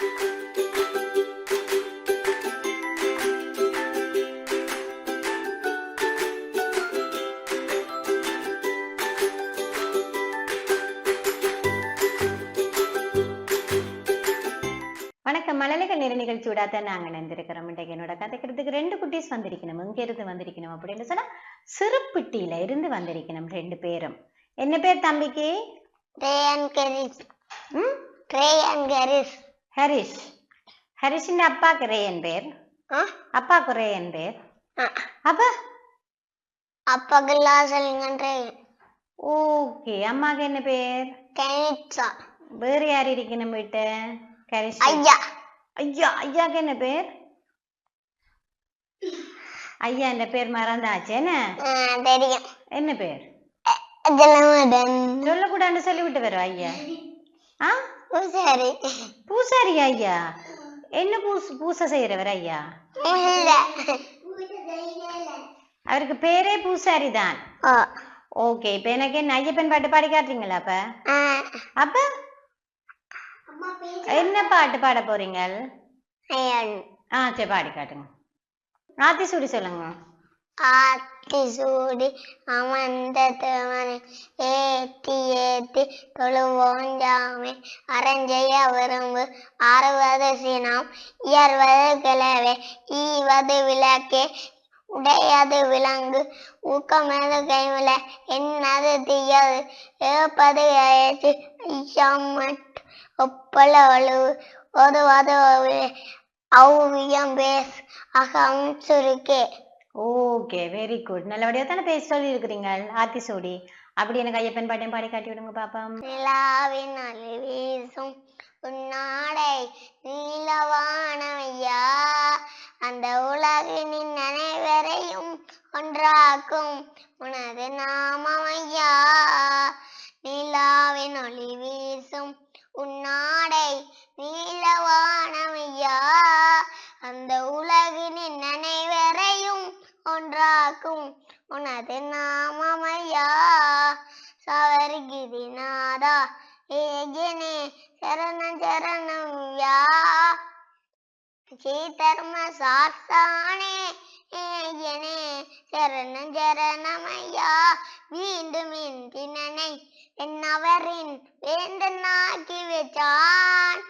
வணக்கம். மழலைகள் நிற நிகழ்ச்சியோட தான் நாங்க நினைந்திருக்கிறோம் இன்றைக்கு என்னோட கதைக்கிறதுக்கு ரெண்டு குட்டீஸ் வந்திருக்கணும். இங்க இருந்து வந்திருக்கணும் அப்படின்னு சொன்னா சிறுப்பிட்டியில இருந்து வந்திருக்கணும் ரெண்டு பேரும். என்ன பேர் தம்பிக்கு? ரேயன் கரிஸ். ம்? ரேயன் கரிஸ். ஹரிஷ். ஹரிஷின் அப்பாக்கு ரேயன் பேர்? ஆ? அப்பாக்கு ரேயன் பேர். அப்ப? அப்பாக்கு லாசலிங்கன் ரேயன் ஓகே அம்மாக்கு என்ன பேர்? கனிட்சா வேறு யார் இருக்கணும் வீட்டு? ஹரிஷ் ஐயா. ஐயா ஐயாக்கு என்ன பேர்? ஐயா இந்த பேர் மறந்தாச்சு என்ன? தெரியும். என்ன பேர்? சொல்லக்கூடாதுன்னு சொல்லிவிட்டு வரும் ஐயா? ஆ? சரி பூசாரி ஐயா. என்ன பூஸ் பூசை செய்யறவர் ஐயா? அவருக்கு பேரே பூசாரி தான். ஓகே இப்ப எனக்கு என்ன ஐயப்பன் பாட்டு பாடி காட்டுறீங்களா அப்ப? அப்ப? என்ன பாட்டு பாட போறீங்க ஆ சரி பாடி காட்டுங்க. ஆத்தி சூடி சொல்லுங்க. ஆட்டி சூடி அமர்ந்த தேவனை ஏத்தி ஏத்தி தொழுவோம் ஜாமே. அரஞ்செய்ய விரும்பு அறுவது சினம் இயர்வது கிளவே ஈவது விளக்கே உடையது விலங்கு. ஊக்கமது கைவில என்னது தீயது? ஏப்பது அழைத்து ஐயம்மட் ஒப்பல ஒழுவு ஒதுவது அவ்வியம் பேஸ் அகம் சுருக்கே. ஓகே வெரி குட் நல்லபடியா தானே பேச சொல்லி இருக்கிறீங்க ஆத்தி சோடி? அப்படி எனக்கு ஐயப்பன் பாட்டையும் பாடி காட்டி விடுங்க பாப்போம். நிலாவின் அலை வீசும் உன்னாடை நீலவானவையா? அந்த உலகினின் நினைவரையும் ஒன்றாக்கும் உனது நாமமையா? நிலாவின் ஒளி வீசும் உன்னாடை நீலவானவையா? அந்த உலகினின் நினைவரை ஒன்றாக்கும். உனது நாமமையா? சவர்கிரிநாதா ஏகனே சரணம் சரணம் யா? ஸ்ரீதர்ம சாஸ்தானே ஏகனே சரணம் சரணமையா மீண்டும் இந்தினனை என்னவரின் வேந்தனாக்கி வச்சான்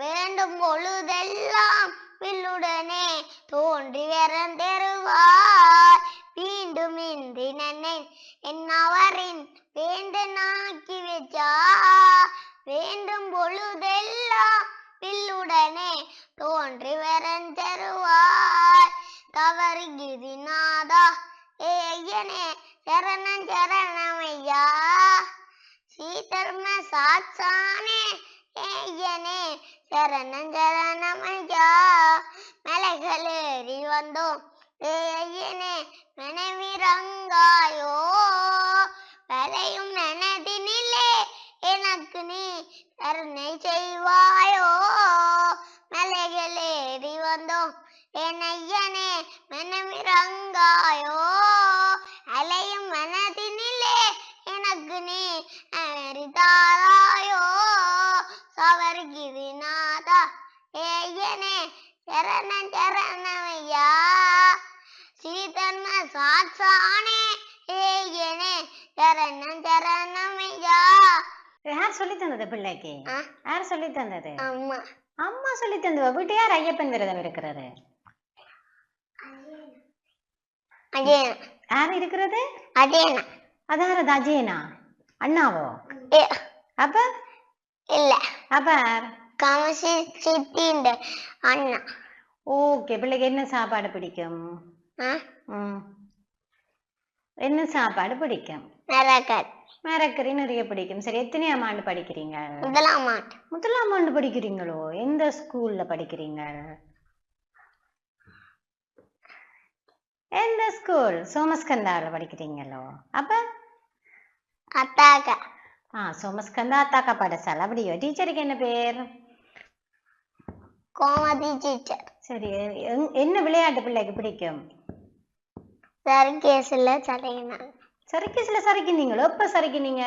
வேண்டும் பொழுதெல்லாம் வில்லுடனே தோன்றி வரந்தெருவார். மீண்டும் இந்தினனை என்னவரின் வேந்தனாக்கி வச்சா வேண்டும் பொழுதெல்லாம் வில்லுடனே தோன்றி வரந்தெருவார். தவறு கிரிநாதா ஏயனே சரணம் சரணமையா? சீதர்ம சாட்சானே ஏயனே. சரணம் சரணமையா? மலைகளேறி வந்தோம் ஏயனே. மனைவிரங்காயோ வரையும் நனதினிலே எனக்கு நீ கருணை செய்வாயோ? மலைகளேறி வந்தோம் என்னையனே மனமிரங்காயோ? அலையும் மனதினிலே எனக்கு நீ அமரிதாராயோ சவர்கிரிநாதா ஏயனே சரணம் சரணமையா? சீதன்ம சாட்சானே ஏயனே சரணம் சரணமையா? யார் சொல்லி தந்தது பிள்ளைக்கு? யார் சொல்லி தந்தது? அம்மா. அம்மா சொல்லி தந்தவ? வீட்டு யார் ஐயப்பன் விரதம் இருக்கிறது. அஜயனா. யார் இருக்கிறது? அஜயனா. அதாரது அஜயனா? அண்ணாவோ? அப்ப? இல்ல. அப்ப கமசி சித்தின்ற அண்ணா. ஓகே பிள்ளைக்கு என்ன சாப்பாடு பிடிக்கும்? என்ன சாப்பாடு பிடிக்கும்? நரக்கல் மரக்கறி நிறைய பிடிக்கும். சரி எத்தனையாம் ஆண்டு படிக்கிறீங்க? முதலாம் ஆண்டு முதலாம் ஆண்டு படிக்கிறீங்களோ? எந்த ஸ்கூல்ல படிக்கிறீங்க? எந்த ஸ்கூல் சோமஸ்கந்தாவில் படிக்கிறீங்களோ? அப்ப? அத்தாக்கா. ஆ சோமஸ்கந்தா அத்தாக்கா பாடசாலை. அப்படியோ? டீச்சருக்கு என்ன பேர்? கோமதி டீச்சர் சரி எங்- என்ன விளையாட்டு பிள்ளைக்கு பிடிக்கும்? சர்க்கேஸ்ல சடையினாங்க சறுக்கிசில சறுக்கினீங்களோ? எப்ப சறுக்கினீங்க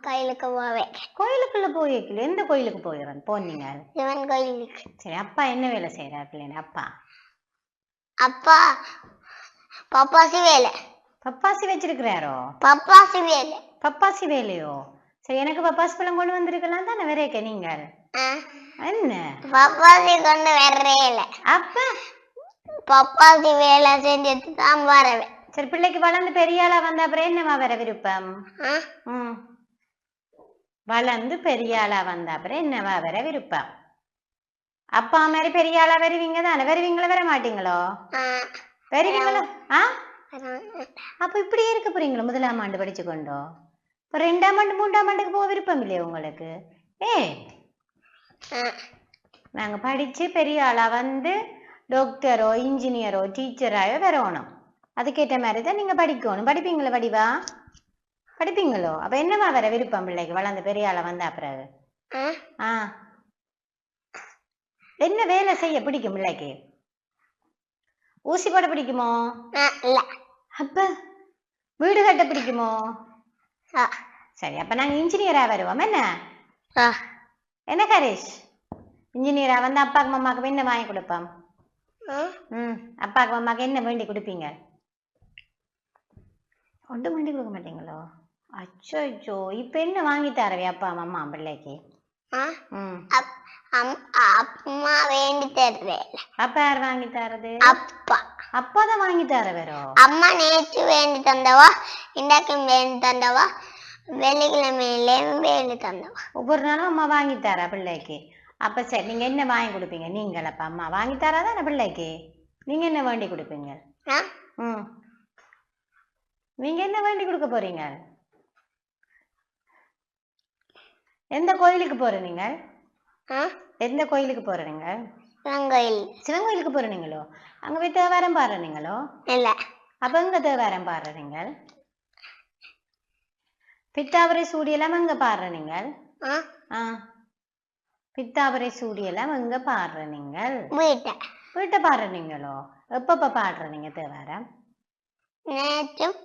கோயிலுக்கு போவேன். கோயிலுக்குள்ள போயிருக்கல எந்த கோயிலுக்கு போயிடுறேன் போனீங்க? சிவன் கோயிலுக்கு. சரி அப்பா என்ன வேலை செய்யறாரு பிள்ளைங்க? அப்பா? அப்பா பப்பாசி வேலை. பப்பாசி வச்சிருக்கிறாரோ? பப்பாசி வேலை. பப்பாசி வேலையோ? சரி எனக்கு பப்பாசி பழம் கொண்டு வந்திருக்கலாம் தானே விரைக்க நீங்கள் என்ன? பப்பாசி கொண்டு இல்லை அப்ப? பப்பாசி வேலை செஞ்சுட்டு தான் வரவேன் சரி பிள்ளைக்கு வளர்ந்து பெரிய ஆளா வந்த அப்புறம் என்னவா வர விருப்பம்? வளர்ந்து பெரிய ஆளா வந்த அப்புறம் என்னவா வர விருப்பம்? அப்பா மாதிரி பெரிய ஆளா வருவீங்க தானே? வருவீங்களா வர மாட்டீங்களோ ஆ, வருவீங்களா ஆ? அப்ப இப்படியே இருக்க போறீங்களா? முதலாம் ஆண்டு படிச்சு கொண்டோ இப்ப ரெண்டாம் ஆண்டு மூன்றாம் ஆண்டுக்கு போக விருப்பம் இல்லையா உங்களுக்கு? ஏ? ஆ, நாங்க படிச்சு பெரிய ஆளா வந்து டாக்டரோ இன்ஜினியரோ டீச்சராயோ வரணும் அதுக்கேற்ற மாதிரி தான் நீங்க படிக்கணும். படிப்பீங்களா படிவா படிப்பீங்களோ? அப்ப என்னவா வர விருப்பம் பிள்ளைக்கு? வளர்ந்து பெரிய ஆளா வந்தா பிறகு. ஆ. என்ன வேலை செய்ய பிடிக்கும் பிள்ளைக்கு? ஊசி போட பிடிக்குமோ? இல்ல. அப்ப வீடு கட்ட பிடிக்குமோ? சரி அப்ப நாங்க இன்ஜினியரா வருவோம். என்ன? என்ன கரேஷ்? இன்ஜினியரா வந்து அப்பாக்கு அம்மாக்கு என்ன வாங்கி கொடுப்போம்? ம் அப்பாக்கு அம்மாக்கு என்ன வேண்டி கொடுப்பீங்க? ஒன்றும் வேண்டி கொடுக்க மாட்டீங்களோ? அச்சோ அச்சோ இப்ப என்ன வாங்கி தரவே அப்பா அம்மா பிள்ளைக்கு. ம். அம்மா வேண்டி தருவே. அப்பா யார் வாங்கி தரது? அப்பா. அப்பா தான் வாங்கி தர வேறோ? அம்மா நேற்று வேண்டி தந்தவா இன்றைக்கும் வேண்டி தந்தவா வெள்ளிக்கிழமையிலேயும் வேண்டி தந்தவா. ஒவ்வொரு நாளும் அம்மா வாங்கி தரா பிள்ளைக்கு. அப்ப சரி நீங்க என்ன வாங்கி கொடுப்பீங்க? நீங்கள் அப்ப அம்மா வாங்கி தராதானே பிள்ளைக்கு? நீங்க என்ன வேண்டி கொடுப்பீங்க? ம். நீங்க என்ன வேண்டி கொடுக்க போறீங்க? எந்த கோயிலுக்கு போற நீங்க? ஆ, எந்த கோயிலுக்கு போற நீங்க? சிவன் கோயில். சிவன் கோயிலுக்கு போற நீங்களோ? அங்க போய் தேவாரம் பாடுற நீங்களோ? இல்ல. அப்ப எங்க தேவாரம் பாடுற நீங்கள்? பித்தாவரை சூடியெல்லாம் எங்க பாடுற நீங்கள்? ஆ, ஆ. பித்தாவரை சூடியெல்லாம் எங்க பாடுற நீங்கள்? வீட்டை. வீட்டை பாடுற நீங்களோ? எப்பப்ப பாடுற நீங்க தேவாரம்? நேற்றும்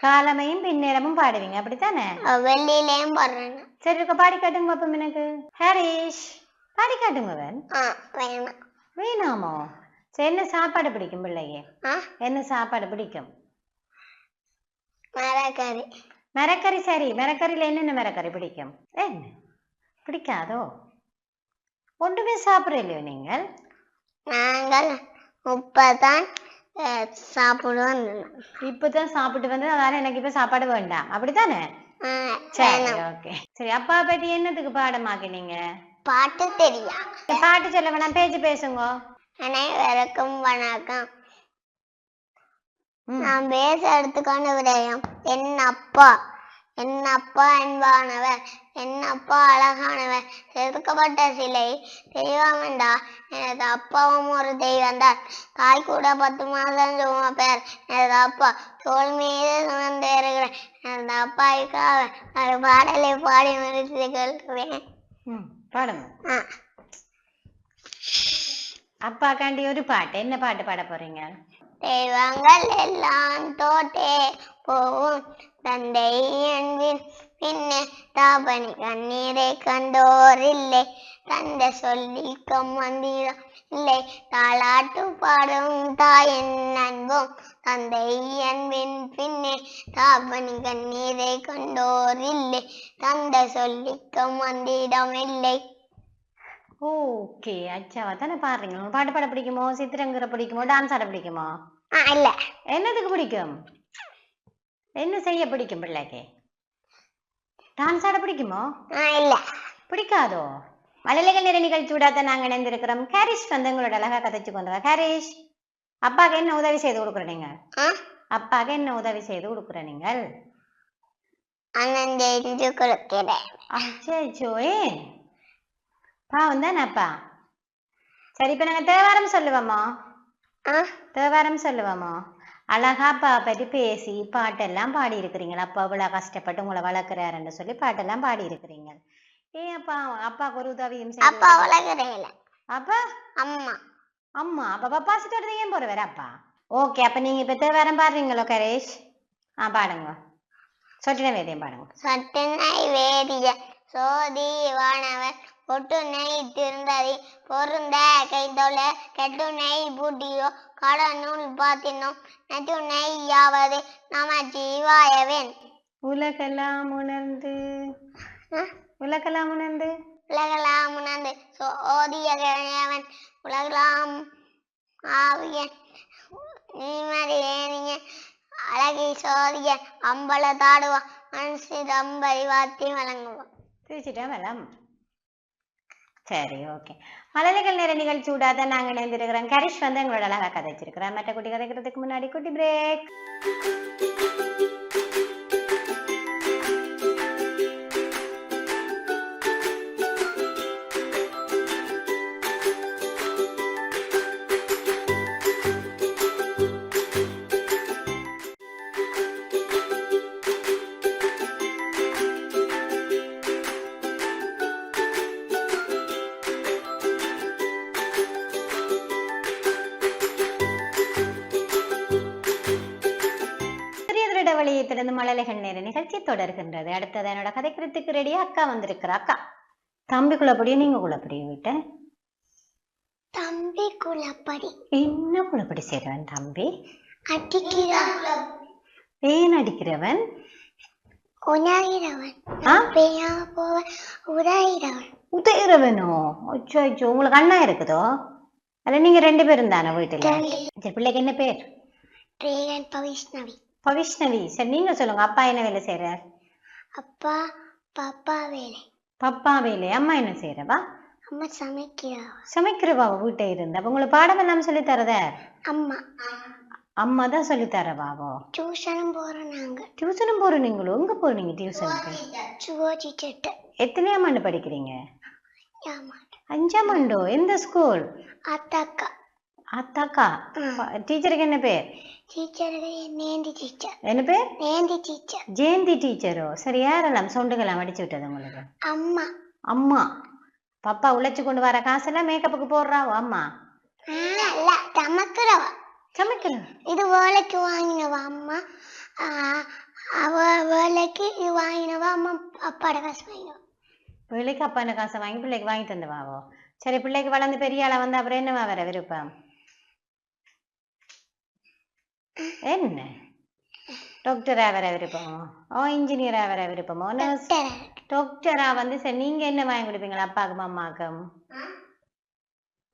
காலமையும் பின்னேரமும் பாடுவீங்க அப்படித்தானே? வெள்ளியிலேயும் போடுறேன் சரி இருக்க பாடி காட்டுங்க பாப்போம் எனக்கு ஹரிஷ் பாடி காட்டுங்க வேணாம். வேணாமோ? சரி என்ன சாப்பாடு பிடிக்கும் பிள்ளையே? என்ன சாப்பாடு பிடிக்கும்? மரக்கறி. மிரக்கறி சரி. மிரக்கறியில என்னென்ன மிரக்கறி பிடிக்கும்? என்ன? பிடிக்காதோ? ஒன்றுமே சாப்பிடலையோ நீங்கள்? நாங்கள் முப்பதான் சாப்பிடுவோம் இப்பதான் சாப்பிட்டு வந்து அதனால எனக்கு இப்ப சாப்பாடு வேண்டாம் அப்படித்தானே? சரி ஓகே சரி அப்பா பத்தி என்னத்துக்கு பாடமாக்கினீங்க? பாட்டு தெரியா? பாட்டு சொல்ல வேணாம் பேச்சு பேசுங்க. அனைவருக்கும் வணக்கம். நான் பேச எடுத்துக்கொண்ட விடயம் என் அப்பா. என் அப்பா அன்பானவர் என் அப்பா அழகானவர். செதுக்கப்பட்ட சிலை தெய்வம் என்றா எனது அப்பாவும் ஒரு தெய்வம்தான் தாய் கூட பத்து மாதம் சுமப்பேர் எனது அப்பா தோல் மீது சுமந்து இருக்கிறேன் எனது அப்பாவுக்காக ஒரு பாடலை பாடி முடித்து கொள்கிறேன். பாடுங்க. ஆ, அப்பாக்காண்டி ஒரு பாட்டு. என்ன பாட்டு பாட போறீங்க? தெய்வங்கள் எல்லாம் தோட்டே போகும் தந்தை அன்பின் பின்னே தாபனி கண்ணீரை கண்டோர் இல்லை தந்தை சொல்லி கம்மந்திரம் இல்லை. தாளாட்டு பாடும் தாயின் அன்பும் தந்தை அன்பின் பின்னே தாபனி கண்ணீரை கண்டோர் இல்லை தந்தை சொல்லி கம்மந்திரம் இல்லை ஓகே அச்சாவா தானே பாடுறீங்க. பாட்டு பாட பிடிக்குமோ? சித்திரங்கிற பிடிக்குமோ? டான்ஸ் ஆட பிடிக்குமோ? இல்ல. என்னதுக்கு பிடிக்கும்? என்ன செய்ய பிடிக்கும் பிள்ளைக்கு? டான்ஸ் ஆட பிடிக்குமோ? இல்ல. பிடிக்காதோ? மழலைகள் நிற நிகழ்ச்சி விடாத நாங்க இணைந்திருக்கிறோம். ஹாரிஷ் வந்து உங்களோட அழகா கதைச்சு கொண்டு ஹாரிஷ் அப்பாக்கு என்ன உதவி செய்து கொடுக்குற நீங்க அப்பாக்கு என்ன உதவி செய்து கொடுக்குற நீங்கள்? அண்ணன் கொடுக்கிறேன். அச்சோ ஏன் பாவம் தானே அப்பா? சரி இப்ப நாங்க தேவாரம் சொல்லுவோமோ? தேவாரம் சொல்லுவோமோ? அழகா அப்பா பற்றி பேசி பாட்டெல்லாம் பாடி இருக்கிறீங்களா அப்பா இவ்வளவு கஷ்டப்பட்டு உங்களை வளர்க்குறாருன்னு சொல்லி பாட்டெல்லாம் பாடி இருக்கிறீங்க ஏன் அப்பா? அப்பாவுக்கு ஒரு உதவியும் அப்பா வளர்க்குறேன் அப்பா? அம்மா. அம்மா. அப்ப பப்பா சிட்டு ஏன் போற வேற அப்பா? ஓகே அப்ப நீங்க இப்ப தேவாரம் பாடுறீங்களோ கரேஷ்? ஆ பாடுங்க. சொட்டின வேதையும் பாடுங்க. சட்டனை வேதிய சோதி வானவர் பொட்டுனை திருந்ததி பொருந்த கைதொல கெட்டுனை பூட்டியோ கடனுள் பாத்தினோம் நட்டுனை யாவது நம ஜீவாயவன் உலகெல்லாம் உணர்ந்து உலகெல்லாம் உணர்ந்து. உலகலாம் உணர்ந்து. சோதிய கணையவன் உலகலாம் ஆவியன். நீமதி ஏனிய அழகி சோதிய அம்பல தாடுவா. மனசு தம்பரி வாத்தி வழங்குவான் திருச்சிட்டேன் மேடம் சரி ஓகே மலலைகள் நேர நிகழ்ச்சி விடாத நாங்கள் இணைந்திருக்கிறோம் கரிஷ் வந்து எங்களோட அழகா கதைச்சிருக்கிறோம் மற்ற குட்டி கதைக்கிறதுக்கு முன்னாடி குட்டி பிரேக் தொடர்கின்றது. அடுத்தது என்னோட கதைக்கிறதுக்கு ரெடியா அக்கா வந்திருக்கிறா. அக்கா தம்பி குளப்படியும் நீங்க குளப்படியும் விட்ட. தம்பி குலப்படி என்ன குளப்படி செய்றவன் தம்பி? அடிக்கிறான் ஏன் அடிக்கிறவன்? உதயிறவனோ. அச்சோ அச்சோ உங்களுக்கு அண்ணா இருக்குதோ? அல்ல நீங்க ரெண்டு பேரும் தானே வீட்டுல? பிள்ளைக்கு என்ன பேர்? ரேகன் பவிஷ்ணவி. பவிஷ்ணவி சரி நீங்க சொல்லுங்க அப்பா என்ன வேலை செய்யறார் அப்பா பாப்பா வேலை. பப்பா வேலை அம்மா என்ன செய்யறவா அம்மா சமைக்கிறவா. சமைக்கிறவா வீட்டை இருந்து? அப்ப உங்களுக்கு பாடம் எல்லாம் சொல்லி தரத? அம்மா. அம்மா தான் சொல்லி தரவாவோ டியூஷனும் போறோம் நாங்க. டியூஷனும் போற நீங்களும்? எங்க போறீங்க டியூஷனுக்கு? சுவோஜி செட்டு. எத்தனையாம் ஆண்டு படிக்கிறீங்க? அஞ்சாம் ஆண்டோ. எந்த ஸ்கூல்? அத்தாக்கா அத்தாக்கா டீச்சருக்கு என்ன பேர் டீச்சருக்கு நேந்தி டீச்சர் என்ன பேர் நேந்தி டீச்சர் ஜெயந்தி டீச்சரோ சரி யாரெல்லாம் சொண்டுகள்லாம் அடிச்சு விட்டது உங்களுக்கு அம்மா அம்மா பப்பா உழைச்சு கொண்டு வர காசெல்லாம் மேக்கப்புக்கு போடுறாவோ அம்மா ஆ, இல்ல சமைக்கிறவா சமைக்கணும் இது வேலைக்கு வாங்கினவா அம்மா அவ வேலைக்கு இது வாங்கினவா அம்மா அப்பாட காசு வாங்கினவா பிள்ளைக்கு அப்பா என்ன காசை வாங்கி பிள்ளைக்கு வாங்கி தந்துவாவோ சரி பிள்ளைக்கு வளர்ந்து பெரிய ஆளா வந்து அப்புறம் என்னவா வர விருப்பம் என்ன? டாக்டரா வர விருப்பமோ ஓ இன்ஜினியரா வர விருப்பமோ நர்ஸ் வந்து சரி நீங்க என்ன வாங்கி கொடுப்பீங்களா அப்பாவுக்கும் அம்மாவுக்கும்?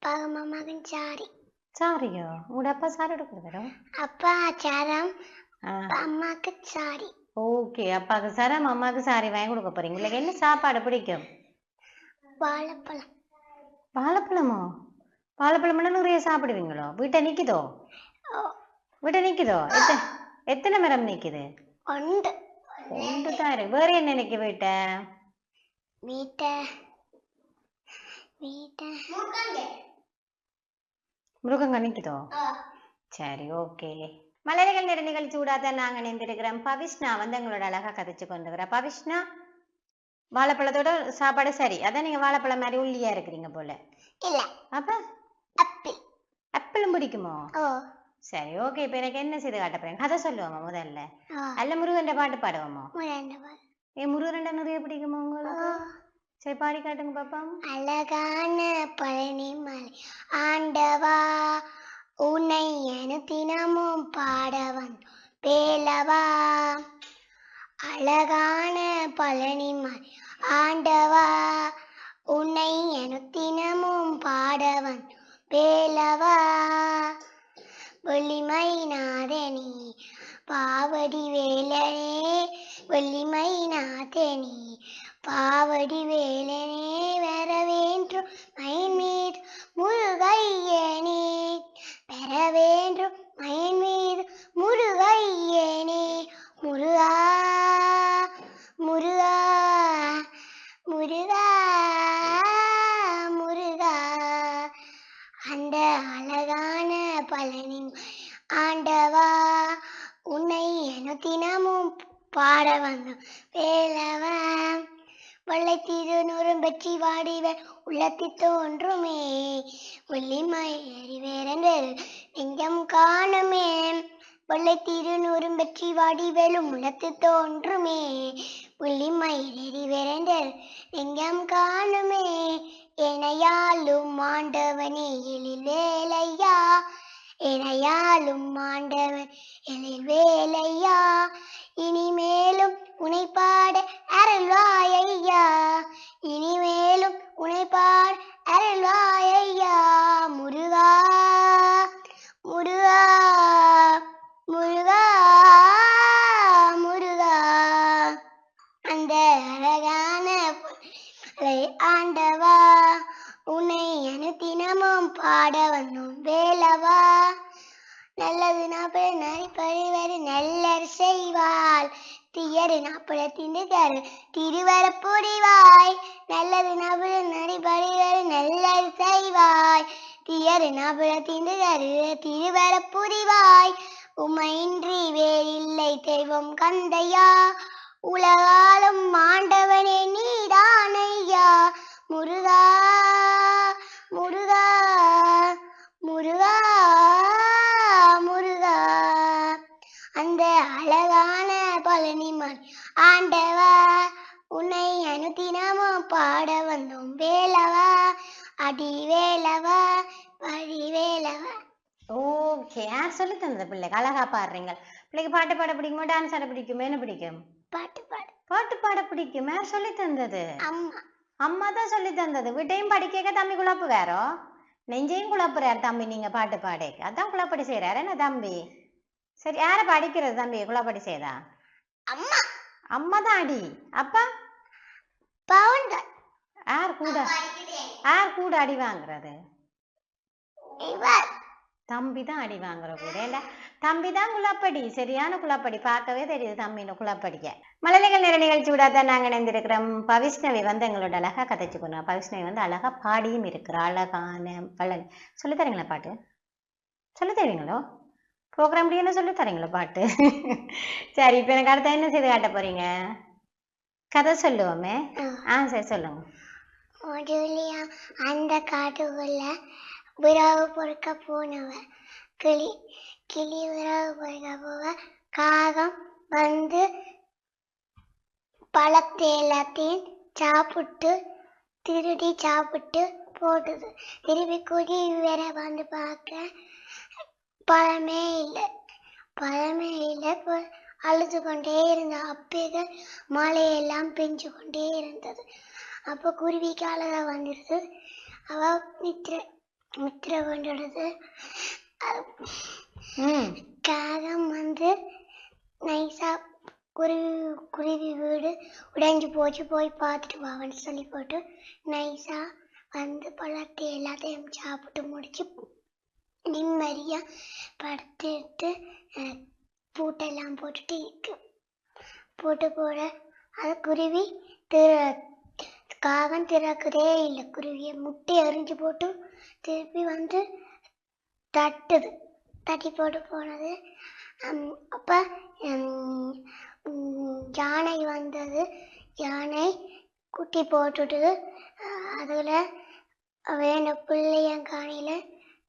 அப்பாக மாமாக்கும் சாரி சாரியோ உங்களோட அப்பா சாரி கொடுக்குறதோ அப்பா சாரம் அம்மாக்கு சாரி ஓகே அப்பாவுக்கு சாரம் அம்மாவுக்கு சாரி வாங்கி கொடுக்க போறீங்க. உங்களுக்கு என்ன சாப்பாடு பிடிக்கும்? வாழைப்பழம். வாழைப்பழமோ? வாழைப்பழம்னா நிறைய சாப்பிடுவீங்களோ? வீட்டை நிக்குதோ? ஓ, வீட்டை நிக்குதோ எத்தனை எத்தனை மரம் நிக்குது ஒன்று தான் இருக்கு வேற என்ன நிக்க வீட்டை வீட்டை வீட்டை மிருகங்க நிக்குதோ சரி ஓகே மலர்கள் நிற நிகழ்ச்சி விடாத நாங்க நின்றுருக்கிறோம் பவிஷ்ணா வந்து எங்களோட அழகா கதைச்சு கொண்டு வர பவிஷ்ணா வாழைப்பழத்தோட சாப்பாடு சரி அதான் நீங்க வாழைப்பழம் மாதிரி உள்ளியா இருக்கிறீங்க போல இல்ல அப்ப அப்பிள் ஆப்பிளும் பிடிக்குமோ சரி ஓகே இப்ப எனக்கு என்ன செய்து காட்ட போறேன்? கதை சொல்லுவோமா முதல்ல? அல்ல முருகன் பாட்டு பாடுவோமோ. ஏ முருகன் நிறைய பிடிக்குமா உங்களுக்கு? சரி பாடி காட்டுங்க பாப்போம் அழகான பழனி மலை ஆண்டவா உன்னை என தினமும் பாடவன் பேலவா அழகான பழனி மலை ஆண்டவா உன்னை என தினமும் பாடவன் பேலவா வெள்ளிமை நாதனி பாவடி வேலனே வெள்ளிமை நாதனி பாவடி வேலனே வர வேண்டும் மயின் மீது முருகையனே பெற வேண்டும் மயின் மீது முருகையனே முருகா முருகா முருகா முருகா அந்த அழகா பழனி ஆண்டவா உன்னை என தினமும் பாட வந்தோம். வேலவன் வெள்ளை திருநூறும் வெற்றி வாடிவர் உள்ளத்தி தோன்றுமே. வெள்ளிமயறி வேறென்று நெஞ்சம் காணுமே. வெள்ளை திருநூறும் வெற்றி வாடி வேலும் உலத்து தோன்றுமே. புள்ளி விரண்டல் எங்கம் காணுமே. எனையாலும் ஆண்டவனே எழில் வேலையா எனையாலும் ஆண்டவன் எழில் வேலையா இனிமேலும் உனைப்பாட அருள்வாயையா தெய்வம் கந்தையா? உலகாலும் மாண்டவனே நீதானையா? முருகா முருகா முருகா முருகா. அந்த அழகான பழனிமன் ஆண்டவா உன்னை அனுதினமும் பாட வந்தோம் வேலவா? அடி வேலவா வழி வேலவா ஓகே யார் சொல்லி தந்த பிள்ளை அழகா பாடுறீங்க. பிள்ளைக்கு பாட்டு பாட பிடிக்குமா டான்ஸ் ஆட பிடிக்குமா என்ன பிடிக்கும்? பாட்டு பாடு. பாட்டு பாட பிடிக்கும்? யார் சொல்லி தந்தது. அம்மா. அம்மா தான் சொல்லி தந்தது. வீட்டையும் படிக்க தம்பி குழப்பு வேறோ நெஞ்சையும் குழப்புறார் தம்பி நீங்க பாட்டு பாடேக்கு. அதான் குழப்படி செய்யறாரு என்ன தம்பி? சரி யார படிக்கிறது தம்பி? குழப்படி செய்தா? அம்மா. அம்மா தான் அடி. அப்பா? தான் யார் கூட? யார் கூட அடி வாங்குறது? இவர். தம்பி தான் அடி வாங்குற கூட இல்ல தம்பி தான் குழப்படி. சரியான குழப்படி. பார்க்கவே தெரியுது தம்பின்னு குழப்படிக்க. மழலைகள் நேர நிகழ்ச்சி விடாதான் நாங்க இணைந்திருக்கிறோம். பவிஷ்ணவி வந்து எங்களோட அழகா கதைச்சுக்கணும் பவிஷ்ணவி வந்து அழகா பாடியும் இருக்கிற அழகான பழனி சொல்லி தரீங்களா பாட்டு? சொல்லி தருவீங்களோ ப்ரோக்ராம் என்ன சொல்லி தரீங்களா பாட்டு? சரி இப்போ எனக்கு அடுத்த என்ன செய்து காட்ட போறீங்க? கதை சொல்லுவோமே. ஆ. சரி சொல்லுங்க. அந்த காட்டுக்குள்ள உறவு பொறுக்க போனவ. கிளி கிளி உறவு பொறுக்க போவ. காகம் வந்து பழத்தை எல்லாத்தையும் சாப்பிட்டு திருடி சாப்பிட்டு போட்டுது திருப்பி குடி வேற வந்து பார்க்க பழமே இல்லை. பழமே இல்லை. அழுது கொண்டே இருந்த அப்பேதான் மழையெல்லாம் பெஞ்சு கொண்டே இருந்தது. அப்போ குருவிக்கு அழகா வந்துடுது அவ மித்திர மித்திர கொண்டுடுது காகம் வந்து நைஸா குருவி குருவி வீடு உடைஞ்சு போச்சு. போய் பார்த்துட்டு வான்னு சொல்லி போட்டு நைஸா வந்து பழத்தை எல்லாத்தையும் சாப்பிட்டு முடிச்சு நிம்மதியா படுத்துட்டு அஹ், பூட்டெல்லாம் போட்டுட்டு இருக்கு. பூட்டு போட அது குருவி திற காகம் திறக்குதே இல்லை. குருவியை முட்டை எறிஞ்சு போட்டு திருப்பி வந்து தட்டுது. தட்டி போட்டு போனது. அப்போ யானை வந்தது. யானை குட்டி போட்டுட்டு அதில் அதுல வேணும் பிள்ளையங்காணியில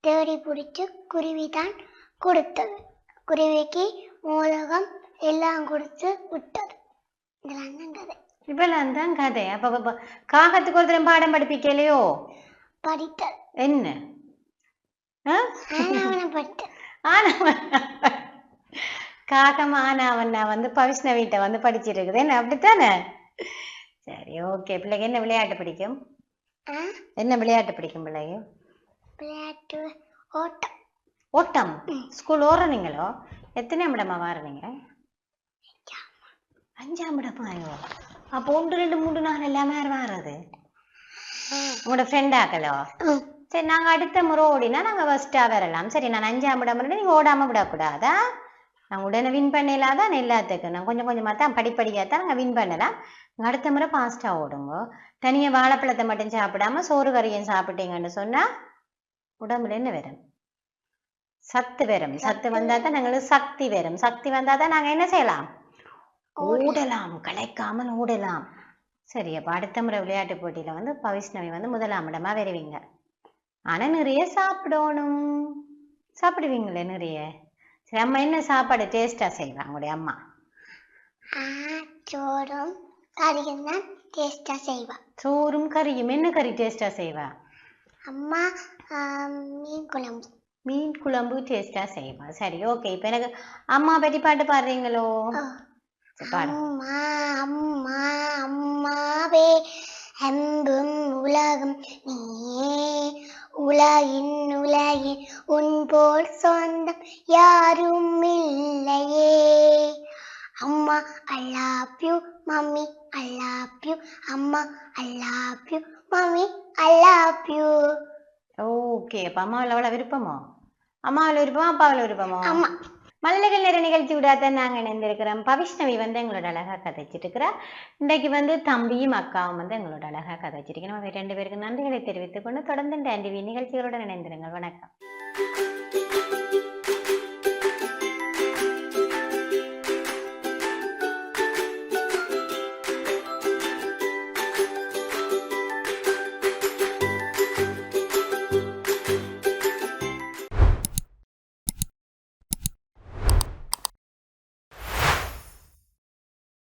தேடி பிடிச்சி குருவி தான் கொடுத்தது. குருவிக்கு மோதகம் எல்லாம் கொடுத்து விட்டது. இதெல்லாம் தான் கதை. இப்பெல்லாம் தான் கதை. அப்ப காகத்துக்கு ஒருத்தரும் பாடம் படிப்பிக்கலையோ? படித்தது என்ன? காகம் ஆனாவண்ணா வந்து பவிஷ்ணவிட்ட வந்து படிச்சிருக்குது. என்ன அப்படித்தானே? சரி ஓகே. பிள்ளைக்கு என்ன விளையாட்டு பிடிக்கும்? என்ன விளையாட்டு பிடிக்கும் பிள்ளைக்கு? விளையாட்டு ஓட்டம். ஓட்டம்? ஸ்கூல் ஓடுறீங்களோ? எத்தனை இடமா வாருனீங்க? அஞ்சாம். இடமாயோ அப்போ ஒன்று ரெண்டு மூணு நாள் எல்லாமே வாரது உங்களோட ஃப்ரெண்ட் ம். சரி நாங்க அடுத்த முறை ஓடினா நாங்க ஃபர்ஸ்டா வரலாம். சரி நான் அஞ்சாம் இடம் வரணும் நீங்க ஓடாம விடக்கூடாதா? நான் உடனே வின் பண்ணலாம் தான் எல்லாத்துக்கும். நான் கொஞ்சம் கொஞ்சமா தான் படிப்படியா தான் நாங்க வின் பண்ணலாம். அடுத்த முறை ஃபாஸ்டா ஓடுங்க. தனியா வாழைப்பழத்தை மட்டும் சாப்பிடாம சோறு கறியும் சாப்பிட்டீங்கன்னு சொன்னா உடம்புல என்ன வரும்? சத்து வரும். சத்து வந்தா தான் நாங்களுக்கு சக்தி வரும். சக்தி வந்தா தான் நாங்க என்ன செய்யலாம்? ஓடலாம் கலைக்காமல் ஓடலாம். சரி அப்ப அடுத்த முறை விளையாட்டு போட்டியில வந்து பவிஷ்ணவி வந்து முதலாம் இடமா வருவீங்க ஆனா நிறைய சாப்பிடணும். சாப்பிடுவீங்களே நிறைய? சரி அம்மா என்ன சாப்பாடு டேஸ்டா செய்வாங்க உங்களுடைய அம்மா? சோறும் கறியும் தான் டேஸ்டா செய்வா. சோறும் கறியும் என்ன கறி டேஸ்டா செய்வா? அம்மா மீன் குழம்பு. மீன் குழம்பு டேஸ்டா செய்வா. சரி ஓகே இப்போ எனக்கு அம்மா பற்றி பாட்டு பாடுறீங்களோ? அம்மா அம்மா அம்மாவே அன்பும் உலகம் நீயே. உலகின் உலகின் உன் போல் சொந்தம் யாரும் இல்லையே. அம்மா I love you mummy I love you அம்மா I love you mummy I love you okay அப்போ அம்மாவில் அவ்வளோ விருப்பமோ? அம்மாவில் விருப்பமா அப்பாவில் விருப்பமோ? அம்மா. மல்லிகள் நிற நிகழ்ச்சி விடாத நாங்கள் இணைந்திருக்கிறோம். பவிஷ்ணவி வந்து எங்களோட அழகா கதைச்சிட்டு இருக்கிறா இன்றைக்கு வந்து தம்பியும் அக்காவும் வந்து எங்களோட அழகா கதைச்சிருக்கணும். நம்ம ரெண்டு பேருக்கு நன்றிகளை தெரிவித்துக் கொண்டு தொடர்ந்து இந்த டிவி நிகழ்ச்சிகளுடன் இணைந்திருங்கள். வணக்கம்.